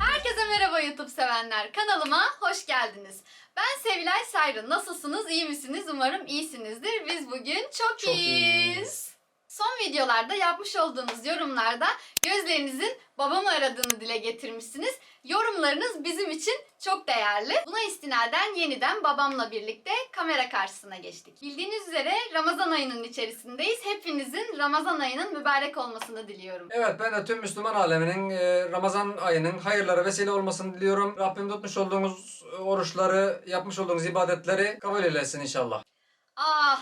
Herkese merhaba YouTube sevenler. Kanalıma hoş geldiniz. Ben Sevilay Sayrın. Nasılsınız? İyi misiniz? Umarım iyisinizdir. Biz bugün çok, Çok iyiyiz. iyiyiz. Son videolarda yapmış olduğunuz yorumlarda gözlerinizin babamı aradığını dile getirmişsiniz. Yorumlarınız bizim için çok değerli. Buna istinaden yeniden babamla birlikte kamera karşısına geçtik. Bildiğiniz üzere Ramazan ayının içerisindeyiz. Hepinizin Ramazan ayının mübarek olmasını diliyorum. Evet ben de tüm Müslüman aleminin e, Ramazan ayının hayırlara vesile olmasını diliyorum. Rabbim tutmuş olduğunuz oruçları, yapmış olduğunuz ibadetleri kabul eylesin inşallah.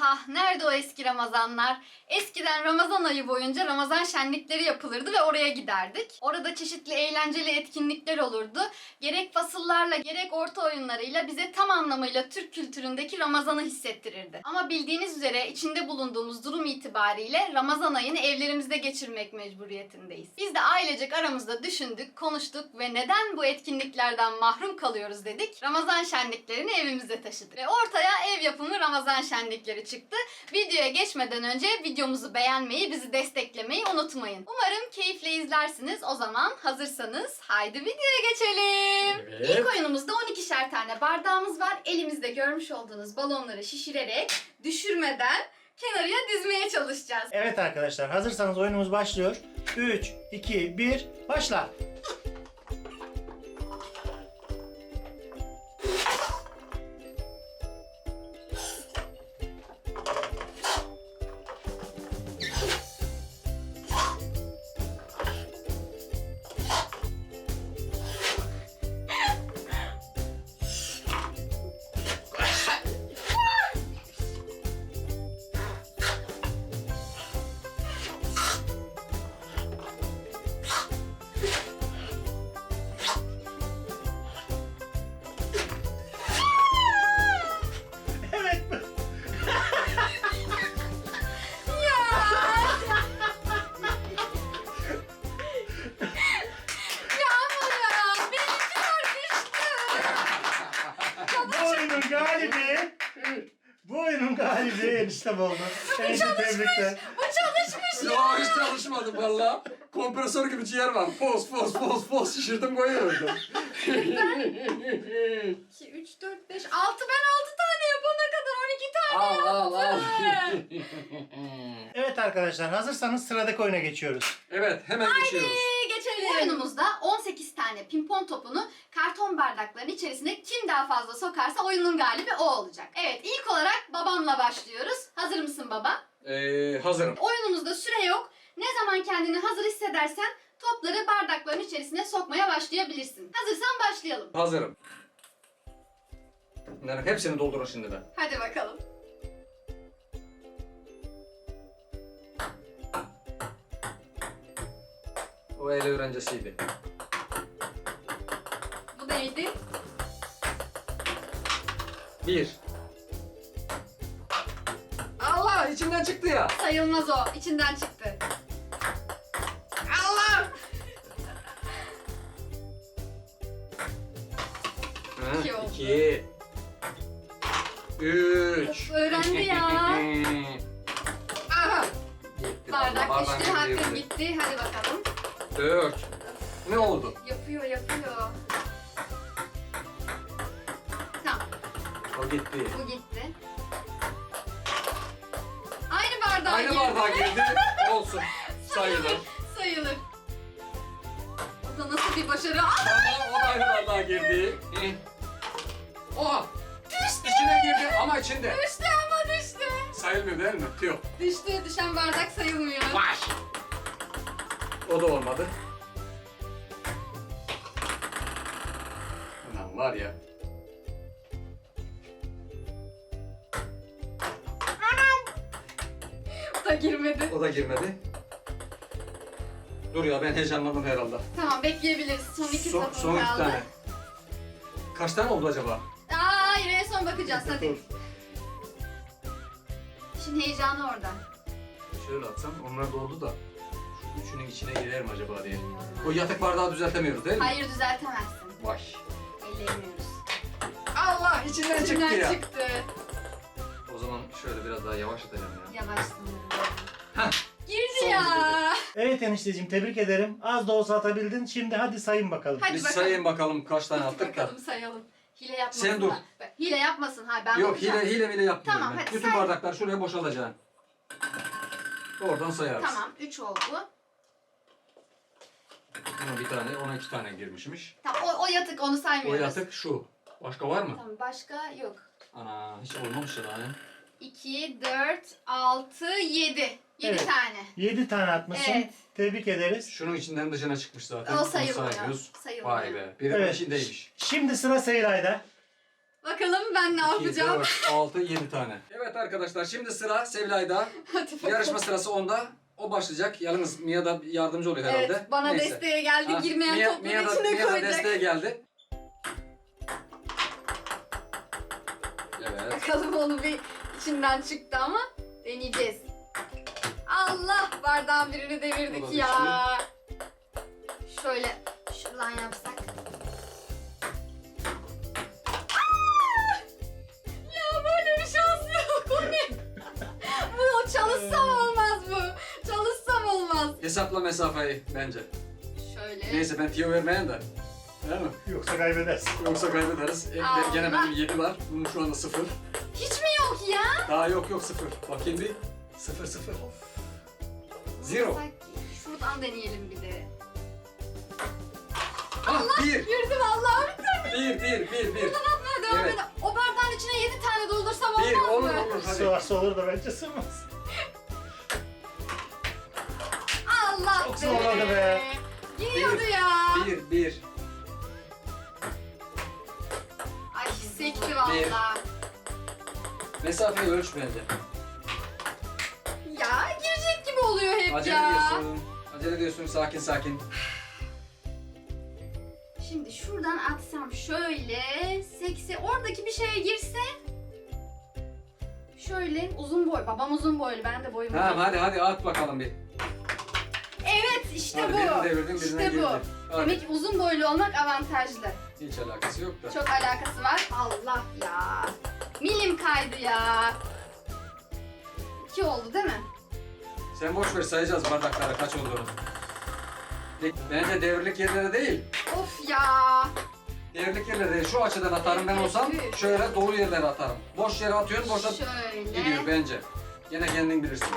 Aha nerede o eski Ramazanlar? Eskiden Ramazan ayı boyunca Ramazan şenlikleri yapılırdı ve oraya giderdik. Orada çeşitli eğlenceli etkinlikler olurdu. Gerek fasıllarla gerek orta oyunlarıyla bize tam anlamıyla Türk kültüründeki Ramazan'ı hissettirirdi. Ama bildiğiniz üzere içinde bulunduğumuz durum itibariyle Ramazan ayını evlerimizde geçirmek mecburiyetindeyiz. Biz de ailecek aramızda düşündük, konuştuk ve neden bu etkinliklerden mahrum kalıyoruz dedik. Ramazan şenliklerini evimize taşıdık. Ve ortaya ev yapımı Ramazan şenlikleri çıktı. Videoya geçmeden önce videomuzu beğenmeyi, bizi desteklemeyi unutmayın. Umarım keyifle izlersiniz. O zaman hazırsanız haydi videoya geçelim. Evet. İlk oyunumuzda 12'şer tane bardağımız var. Elimizde görmüş olduğunuz balonları şişirerek düşürmeden kenarıya dizmeye çalışacağız. Evet arkadaşlar hazırsanız oyunumuz başlıyor. 3, 2, 1 başla. Eniştem oldu. Enişte tebrikler. Bu çalışmış. Ya hiç çalışmadım valla. Kompresör gibi ciğer var. Fos fos fos fos şişirdim koyuyordum. 2, 3, 4, 5, 6 ben 6 tane yapana kadar 12 tane al al al. Evet arkadaşlar hazırsanız sıradaki oyuna geçiyoruz. evet hemen geçiyoruz. Oyunumuzda 18 tane pimpon topunu karton bardakların içerisine kim daha fazla sokarsa oyunun galibi o olacak. Evet ilk olarak babamla başlıyoruz. Hazır mısın baba? Ee, hazırım. Oyunumuzda süre yok. Ne zaman kendini hazır hissedersen topları bardakların içerisine sokmaya başlayabilirsin. Hazırsan başlayalım. Hazırım. Bunların hepsini doldurun şimdi ben. Hadi bakalım. O el öğrencisiydi. Bu neydi? Bir. Allah içinden çıktı ya. Sayılmaz o. İçinden çıktı. Allah! Ha, İki oldu. iki. Üç. Öğrendi ya. Aha. Gitti. Bardak düştü, hakkı girdi. gitti. Hadi bakalım. Dört. Ne oldu? Yapıyor, yapıyor. Tamam, O gitti. bu gitti. Aynı bardağa Aynı girdi. bardağa girdi. Olsun. Sayılır. Sayılır. O da nasıl bir başarı? Aa! Tamam o da aynı bardağa girdi. Oha. Düştü. İçine girdi ama içinde. Düştü ama düştü. Sayılmıyor değil mi? Yok. Düştü, düşen bardak sayılmıyor. Baş. O da olmadı. Ulan var ya. O da girmedi. O da girmedi. Dur ya ben heyecanlandım herhalde. Tamam, bekleyebiliriz. Son iki Son, topum son iki kaldı. tane. Kaç tane oldu acaba? Aa, hayır, en son bakacağız. Hadi. İşin heyecanı orada. Şöyle atsam onlar doldu da üçünün içine girer mi acaba diye. O yatak bardağı düzeltemiyoruz değil mi? Hayır, düzeltemezsin. Vay. Ellemiyoruz. Allah Ah içinden çıktı ya. çıktı. O zaman şöyle biraz daha yavaş atacağım ya. Yavaş sınırım. Hah. Girdi Son ya. Evet enişteciğim tebrik ederim. Az da olsa atabildin. Şimdi hadi sayın bakalım. Hadi Biz bakalım. sayayım bakalım kaç tane Hadi attık da. bakalım sayalım. Hile yapmasın. Sen dur. da. Hile yapmasın. Ha ben Yok bakacağım. hile hile bile yapmıyorum Tamam, ben. hadi Bütün say. bardaklar şuraya boşalacak. Oradan sayarız. Tamam 3 oldu. Buna bir tane, ona iki tane girmişmiş. Tamam o, o yatık onu O saymıyoruz. yatık şu. Başka var mı? Tamam başka yok. Ana hiç olmamış ya daha ya. 2, 4, 6, 7. 7 Evet. tane. 7 tane atmışsın. Evet. Tebrik ederiz. Şunun içinden dışına çıkmış zaten. O Bunu sayılmıyor. saymıyoruz. Sayılmıyor. Vay be. Biri Evet. içindeymiş. Şimdi sıra Seyra'yda. Bakalım ben ne 2, yapacağım. 4, 6, 7 tane. Evet arkadaşlar şimdi sıra Sevlay'da. Hadi bakalım. Yarışma sırası onda. O başlayacak. Yalnız Mia da yardımcı oluyor herhalde. Evet bana Neyse. desteğe geldi. Ha, Girmeyen Mia- topların Mia da- içine Mia da koyacak. desteğe geldi. Evet. Bakalım onu bir içinden çıktı ama deneyeceğiz. Allah bardağın birini devirdik da ya. Şöyle şuradan yapsak. Hesapla mesafeyi bence. Şöyle. Neyse ben tiyo vermeyen de. Değil mi? Yoksa kaybedersin. Yoksa kaybederiz. E, Allah. Gene benim 7 var. Bunun şu anda 0. Hiç mi yok ya? Daha yok yok 0. Bakayım bir. 0 0. Zero. Şuradan deneyelim bir de. Ah 1. Girdi vallahi. 1 1 1 1. Atmaya devam Evet. edelim. O bardağın içine 7 tane doldursam 1 olmaz olur mı? olur hadi. Sığarsa olur da bence sığmaz. Çok zorladı be. Giriyordu Bir. ya. 1 1. Ay sekti valla. Mesafeyi ölç bence. Ya girecek gibi oluyor hep Acele ya. ediyorsun. Acele ediyorsun sakin sakin. Şimdi şuradan atsam şöyle seksi oradaki bir şeye girse şöyle uzun boy. Babam uzun boylu ben de boyum Tamam hadi hadi at bakalım bir. İşte hadi bu. birini devirdin birine işte girdi. bu. Hadi. Demek ki uzun boylu olmak avantajlı. Hiç alakası yok da. Çok alakası var. Allah ya. Milim kaydı ya. İki oldu değil mi? Sen boş ver sayacağız bardaklara kaç olduğunu. De- Bence devrilik yerlere değil. Of ya. Devrilik yerlere değil. Şu açıdan atarım ben olsam şöyle dolu yerlere atarım. Boş yere atıyorsun boşa Şöyle. gidiyor bence. Yine kendin bilirsin.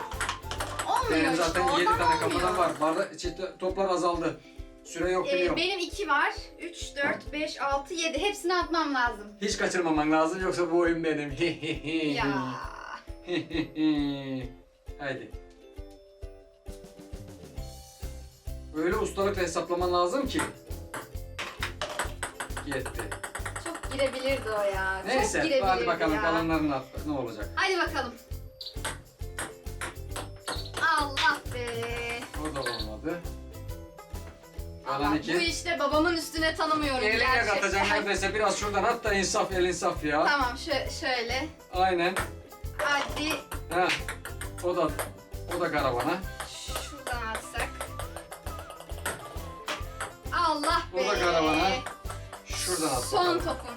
İşte. zaten oradan 7 tane olmuyor. kapıdan var. Bardak, çi- toplar azaldı. Süre yok Ee, biliyorum. benim 2 var. 3, 4, 5, 6, 7. Hepsini atmam lazım. Hiç kaçırmaman lazım yoksa bu oyun benim. ya. Haydi. Böyle ustalıkla hesaplaman lazım ki. Yetti. Çok girebilirdi o ya. Çok Neyse girebilirdi hadi bakalım ya. kalanlarını at. Ne olacak? Hadi bakalım. O olmadı. Kalan Allah, iki. bu işte babamın üstüne tanımıyorum Eline gerçekten. katacağım neredeyse biraz şuradan at da insaf el insaf ya. Tamam şö- şöyle. Aynen. Hadi Ha. O da o da karavana. şuradan atsak. Allah O be. da karavana. Şuradan at Son bakalım. topum.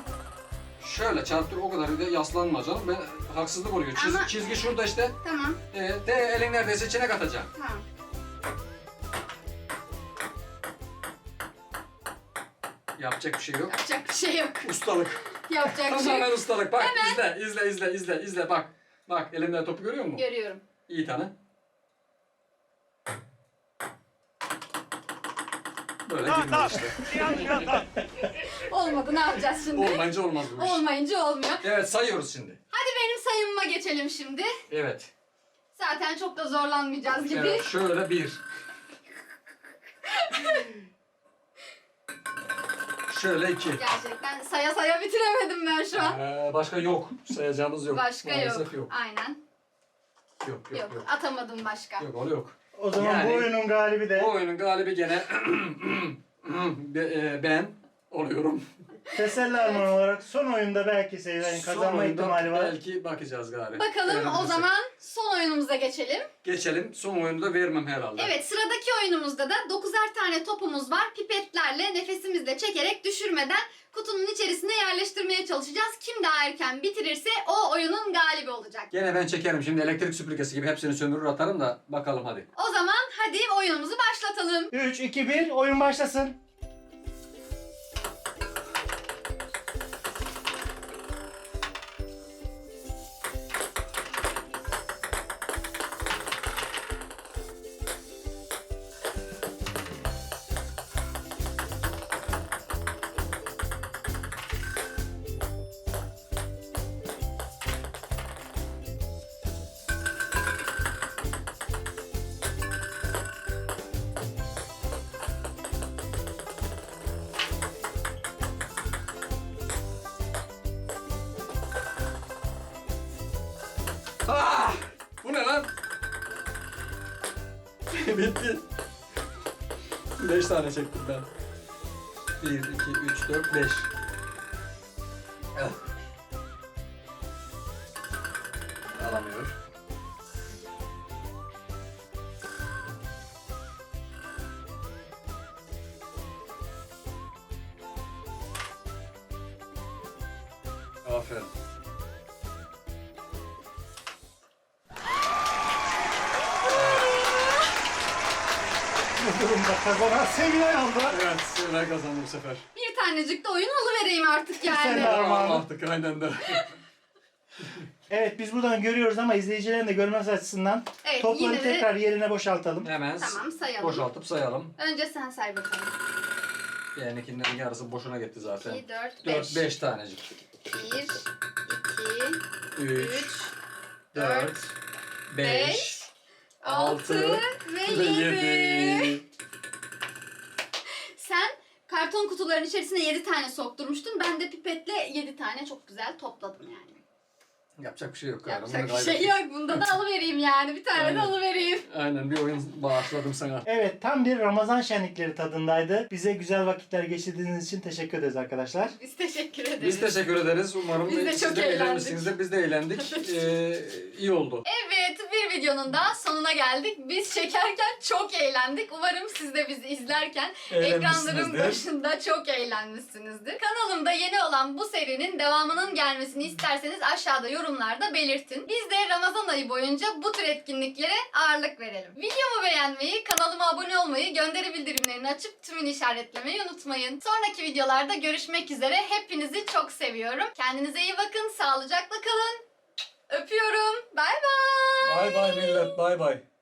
Şöyle çarptır o kadar da yaslanma canım. Ben haksızlık oluyor. Çiz- Ama- Çizgi şurada işte. Tamam. E, de elin neredeyse içine katacaksın. Tamam. Yapacak bir şey yok. Yapacak bir şey yok. Ustalık. Yapacak bir şey Tamamen yok. ustalık. Bak izle, izle, izle, izle, izle. Bak. Bak elimde topu görüyor musun? Görüyorum. İyi tane. Böyle girmedi işte. Olmadı ne yapacağız şimdi? Olmayınca olmaz bu iş. Olmayınca olmuyor. Evet sayıyoruz şimdi. Hadi benim sayımıma geçelim şimdi. Evet. Zaten çok da zorlanmayacağız gibi. Evet şöyle bir. şöyle iki. Gerçekten saya saya bitiremedim ben şu an. Ee, başka yok. Sayacağımız yok. Başka Maalesef yok. Aynen. Yok yok Yok. yok. Atamadım başka. Yok o yok. O zaman Yani- bu oyunun galibi de Bu oyunun galibi gene Be- e, ben oluyorum. Teselli armağan olarak son oyunda belki kazanma Son oyunda ihtimali var. Belki bakacağız galiba. Bakalım o zaman son oyunumuza geçelim. Geçelim. Son oyunu da vermem herhalde. Evet sıradaki oyunumuzda da 9'er tane topumuz var. Pipetlerle nefesimizle çekerek düşürmeden kutunun içerisine yerleştirmeye çalışacağız. Kim daha erken bitirirse o oyunun galibi olacak. Gene ben çekerim. Şimdi elektrik süpürgesi gibi hepsini sömürür atarım da bakalım hadi. O zaman hadi oyunumuzu başlatalım. 3, 2, 1 oyun başlasın. Bitti. 5 tane çektim ben. 1, 2, 3, 4, 5. durumda kazanan Sevilay oldu. Evet, Sevilay kazandı bu sefer. Bir tanecik de oyun alıvereyim artık Sen yani. de- Aman. Artık aynen de. Evet biz buradan görüyoruz ama izleyicilerin de görmesi açısından Evet, topları yine de- tekrar yerine boşaltalım. Hemen Tamam sayalım. boşaltıp sayalım. Önce sen say bakalım. Yani ikinden yarısı boşuna gitti zaten. 2, 4, 4, 5. 5 tanecik. 1, 2, 3, 3, 4, 5, 5, 6 6 ve ve 7. 7. kutuların içerisine 7 tane sokturmuştun. Ben de pipetle 7 tane çok güzel topladım yani. Yapacak bir şey yok. galiba. Yapacak bir şey yok. Bunda da alıvereyim yani. Bir tane de Aynen. alıvereyim. Aynen bir oyun bağışladım sana. Evet tam bir Ramazan şenlikleri tadındaydı. Bize güzel vakitler geçirdiğiniz için teşekkür ederiz arkadaşlar. Biz teşekkür ederiz. Biz teşekkür ederiz. Umarım Biz de siz çok de eğlendik. eğlenmişsinizdir. Biz de eğlendik. ee, iyi oldu. Evet bir videonun daha sonuna geldik. Biz çekerken çok eğlendik. Umarım siz de bizi izlerken ekranların Eğlenmişsinizdir. başında çok eğlenmişsinizdir. Kanalımda yeni olan bu serinin devamının gelmesini isterseniz aşağıda yorumlarda belirtin. Biz de Ramazan ayı boyunca bu tür etkinliklere ağırlık verelim. Videomu beğenmeyi, kanalıma abone olmayı, gönderi bildirimlerini açıp tümünü işaretlemeyi unutmayın. Sonraki videolarda görüşmek üzere. Hepinizi çok seviyorum. Kendinize iyi bakın, sağlıcakla kalın. Öpüyorum. Bay bay. Bay bay millet. Bay bay.